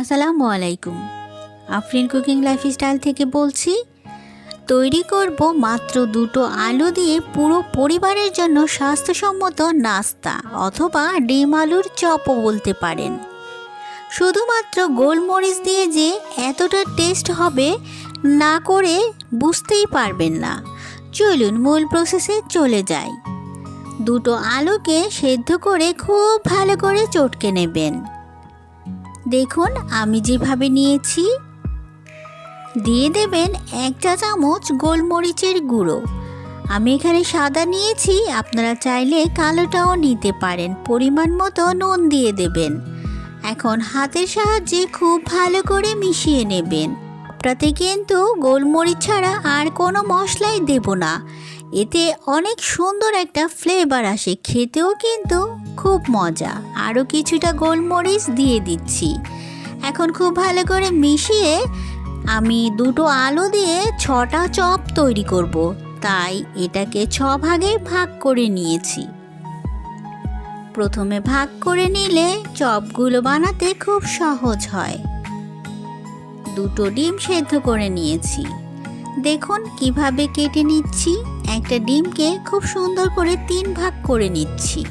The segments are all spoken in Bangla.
আসসালামু আলাইকুম আফরিন কুকিং লাইফস্টাইল থেকে বলছি, তৈরি করব মাত্র দুটো আলু দিয়ে পুরো পরিবারের জন্য স্বাস্থ্যসম্মত নাস্তা অথবা ডিম আলুর চপও বলতে পারেন। শুধুমাত্র গোলমরিচ দিয়ে যে এতটা টেস্ট হবে না করে বুঝতেই পারবেন না। চলুন মূল প্রসেসে চলে যাই। দুটো আলুকে সেদ্ধ করে খুব ভালো করে চটকে নেবেন। দেখুন, আমি যেভাবে নিয়েছি। দিয়ে দেবেন এক চা চামচ গোলমরিচের গুঁড়ো। আমি এখানে সাদা নিয়েছি, আপনারা চাইলে কালোটাও নিতে পারেন। পরিমাণ মতো নুন দিয়ে দেবেন। এখন হাতের সাহায্যে খুব ভালো করে মিশিয়ে নেবেন। তাতে কিন্তু গোলমরিচ ছাড়া আর কোনো মশলাই দেব না। এতে অনেক সুন্দর একটা ফ্লেভার আসে, খেতেও কিন্তু খুব মজা। আরও কিছুটা গোলমরিচ দিয়ে দিচ্ছি। এখন খুব ভালো করে মিশিয়ে আমি দুটো আলু দিয়ে ছটা চপ তৈরি করব। তাই এটাকে ছ ভাগে ভাগ করে নিয়েছি। প্রথমে ভাগ করে নিলে চপগুলো বানাতে খুব সহজ হয়। দুটো ডিম সেদ্ধ করে নিয়েছি। দেখুন কীভাবে কেটে নিচ্ছি। একটা ডিমকে খুব সুন্দর করে তিন ভাগ করে নিচ্ছি।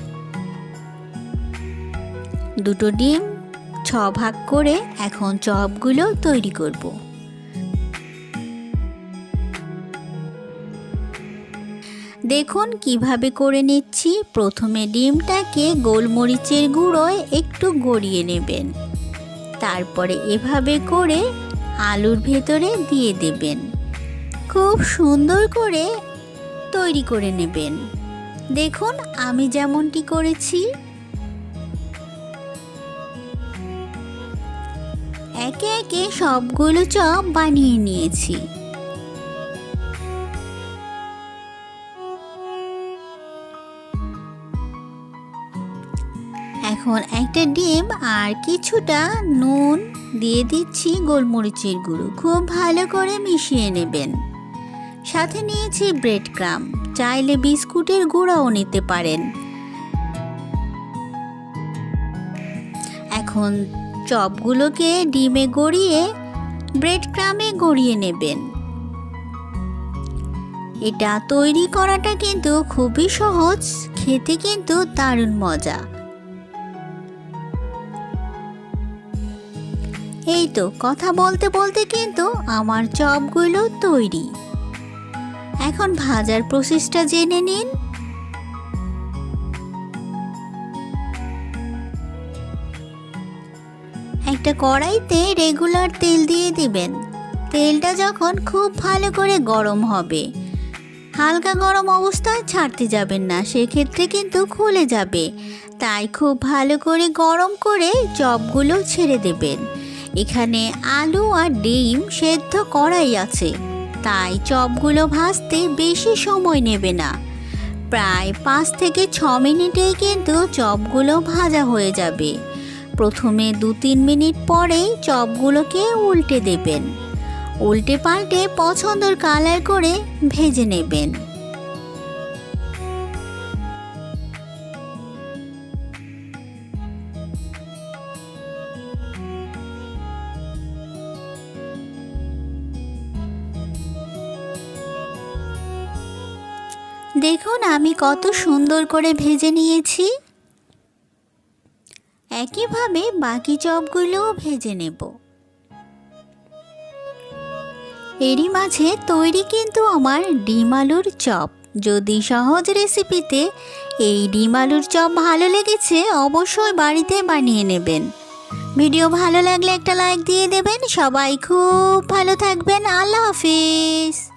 দুটো ডিম, ছ ভাগ করে এখন চপগুলো তৈরি করব। দেখুন কীভাবে করে নিচ্ছি। প্রথমে ডিমটাকে গোলমরিচের গুঁড়োয় একটু গড়িয়ে নেবেন। তারপরে এভাবে করে আলুর ভেতরে দিয়ে দেবেন। খুব সুন্দর করে তৈরি করে নেবেন। দেখুন আমি যেমনটি করেছি। একে একে সবগুলো চপ বানিয়ে নিয়েছি। এখন একটা ডিম আর কিছুটা নুন দিয়ে দিচ্ছি গোলমরিচের গুঁড়ো। খুব ভালো করে মিশিয়ে নেবেন। সাথে নিয়েছি ব্রেড ক্রাম চাইলে বিস্কুটের গুঁড়াও নিতে পারেন। এখন চপগুলোকে ডিমে গড়িয়ে ব্রেড ক্রামে গড়িয়ে নেবেন। এটা তৈরি করাটা কিন্তু খুবই সহজ, খেতে কিন্তু দারুণ মজা। এই তো, কথা বলতে বলতে কিন্তু আমার চপগুলো তৈরি। এখন ভাজার প্রসেসটা জেনে নিন। একটা কড়াইতে রেগুলার তেল দিয়ে দিবেন। তেলটা যখন খুব ভালো করে গরম হবে, হালকা গরম অবস্থায় ছাড়তে যাবেন না, সেক্ষেত্রে কিন্তু খুলে যাবে। তাই খুব ভালো করে গরম করে চপগুলো ছেড়ে দেবেন। এখানে আলু আর ডিম সেদ্ধ করাই আছে, তাই চপগুলো ভাজতে বেশি সময় নেবে না। প্রায় পাঁচ থেকে ছ মিনিটেই কিন্তু চপগুলো ভাজা হয়ে যাবে। প্রথমে দু তিন মিনিট পরেই চপগুলোকে উল্টে দেবেন। উল্টে পাল্টে পছন্দর কালার করে ভেজে নেবেন। দেখুন আমি কত সুন্দর করে ভেজে নিয়েছি। একইভাবে বাকি চপগুলোও ভেজে নেব। এরই মাঝে তৈরি কিন্তু আমার ডিম আলুর চপ। যদি সহজ রেসিপিতে এই ডিম আলুর চপ ভালো লেগেছে, অবশ্যই বাড়িতে বানিয়ে নেবেন। ভিডিও ভালো লাগলে একটা লাইক দিয়ে দেবেন। সবাই খুব ভালো থাকবেন। আল্লাহ হাফিজ।